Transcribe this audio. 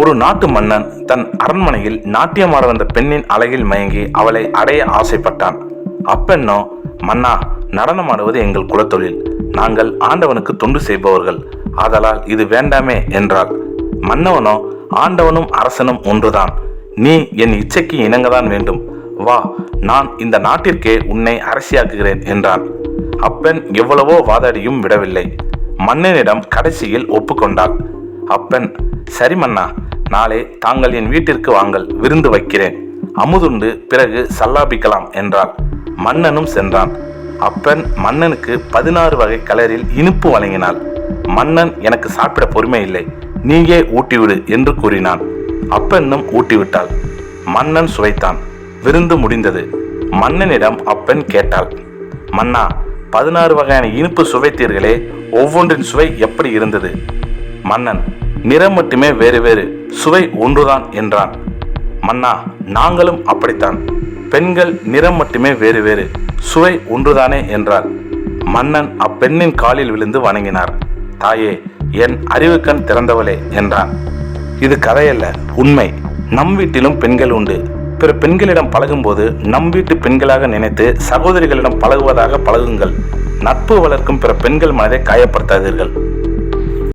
ஒரு நாட்டு மன்னன் தன் அரண்மனையில் நாட்டியமாற வந்த பெண்ணின் அழகில் மயங்கி அவளை அடைய ஆசைப்பட்டான். அப்பெண்ணோ மன்னா நடனமாடுவது எங்கள் குலத்தொழில். நாங்கள் ஆண்டவனுக்கு தொண்டு செய்பவர்கள். ஆதலால் இது வேண்டாமே என்றாள். மன்னவனோ ஆண்டவனும் அரசனும் ஒன்றுதான். நீ என் இச்சைக்கு இணங்கதான் வேண்டும். வா நான் இந்த நாட்டிற்கே உன்னை அரசியாக்குகிறேன் என்றான். அப்பெண் எவ்வளவோ வாதாடியும் விடவில்லை. மன்னனிடம் கடைசியில் ஒப்புக்கொண்டாள். அப்பெண் சரி மன்னா நாளே தாங்கள் என் வீட்டிற்கு வாங்கள் விருந்து வைக்கிறேன். அமுதுண்டு பிறகு சல்லாபிக்கலாம் என்றாள் மன்னனும் சென்றான். அப்பன் மன்னனுக்கு பதினாறு வகை கலரில் இனிப்பு வழங்கினாள். மன்னன் எனக்கு சாப்பிட பொறுமை இல்லை. நீயே ஊட்டிவிடு என்று கூறினான். அப்பெண்ணும் ஊட்டிவிட்டாள். மன்னன் சுவைத்தான். விருந்து முடிந்தது. மன்னனிடம் அப்பெண் கேட்டாள் மன்னா பதினாறு வகையான இனிப்பு சுவைத்தீர்களே. ஒவ்வொன்றின் சுவை எப்படி இருந்தது? மன்னன் நிறம் மட்டுமே வேறு வேறு. சுவை ஒன்றுதான் என்றான். மன்னா நாங்களும் அப்படித்தான். பெண்கள் நிறம் மட்டுமே வேறு வேறு. சுவை ஒன்றுதானே என்றார் மன்னன் அப்பெண்ணின் காலில் விழுந்து வணங்கினார். தாயே என் அறிவுக்கண் திறந்தவளே என்றான். இது கதையல்ல உண்மை. நம் வீட்டிலும் பெண்கள் உண்டு. பிற பெண்களிடம் பழகும்போது நம் வீட்டு பெண்களாக நினைத்து சகோதரிகளிடம் பழகுவதாக பழகுங்கள். நட்பு வளர்க்கும் பிற பெண்கள் மனதை காயப்படுத்தாதீர்கள்.